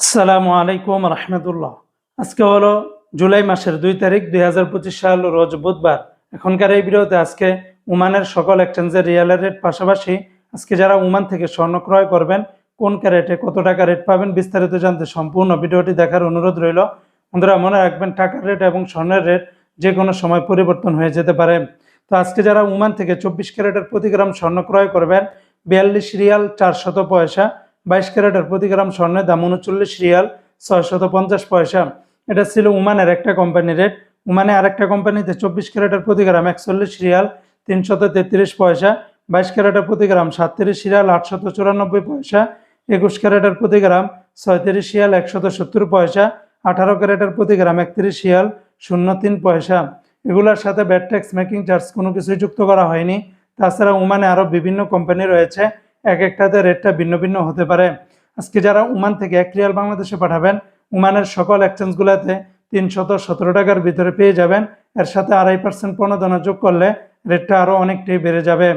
আসসালামু আলাইকুম রহমতুল্লাহ। আজকে হলো জুলাই মাসের দুই তারিখ দুই হাজার পঁচিশ সাল, রোজ বুধবার। এখনকার এই ভিডিওতে আজকে উমানের সকল এক্সচেঞ্জের রিয়ালের রেট পাশাপাশি আজকে যারা উমান থেকে স্বর্ণ ক্রয় করবেন, কোন ক্যারেটে কত টাকা রেট পাবেন বিস্তারিত জানতে সম্পূর্ণ ভিডিওটি দেখার অনুরোধ রইল। বন্ধুরা, মনে রাখবেন টাকার রেট এবং স্বর্ণের রেট যে কোনো সময় পরিবর্তন হয়ে যেতে পারে। তো আজকে যারা উমান থেকে চব্বিশ ক্যারেটের প্রতি গ্রাম স্বর্ণ ক্রয় করবেন, বিয়াল্লিশ রিয়াল চারশত পয়সা বাইশ ক্যারেটের প্রতি গ্রাম স্বর্ণের দাম উনচল্লিশ রিয়াল ছয়শত পঞ্চাশ পয়সা। এটা ছিল উমানের একটা কোম্পানি রেট। উমানে আরেকটা কোম্পানিতে চব্বিশ ক্যারেটের প্রতি গ্রাম একচল্লিশ রিয়াল তিনশত তেত্রিশ পয়সা, বাইশ ক্যারেটের প্রতি গ্রাম সাতত্রিশ রিয়াল আটশত চুরানব্বই পয়সা, একুশ ক্যারেটের প্রতি গ্রাম ছয়ত্রিশ রিয়াল একশত সত্তর পয়সা, আঠারো ক্যারেটের প্রতি গ্রাম একত্রিশ রিয়াল শূন্য তিন পয়সা। এগুলোর সাথে ব্যাট ট্যাক্স, মেকিং চার্জ কোনো কিছুই যুক্ত করা হয়নি। তাছাড়া উমানে আরও বিভিন্ন কোম্পানি রয়েছে। এক একটাতে রেটটা ভিন্ন ভিন্ন হতে পারে। আজকে যারা উমান থেকে এক রিয়াল বাংলাদেশে পাঠাবেন, উমানের সকল এক্সচেঞ্জগুলোতে তিনশত সতেরো টাকার ভিতরে পেয়ে যাবেন। এর সাথে আড়াই পার্সেন্ট প্রণোদনা যোগ করলে রেটটা আরও অনেকটাই বেড়ে যাবে।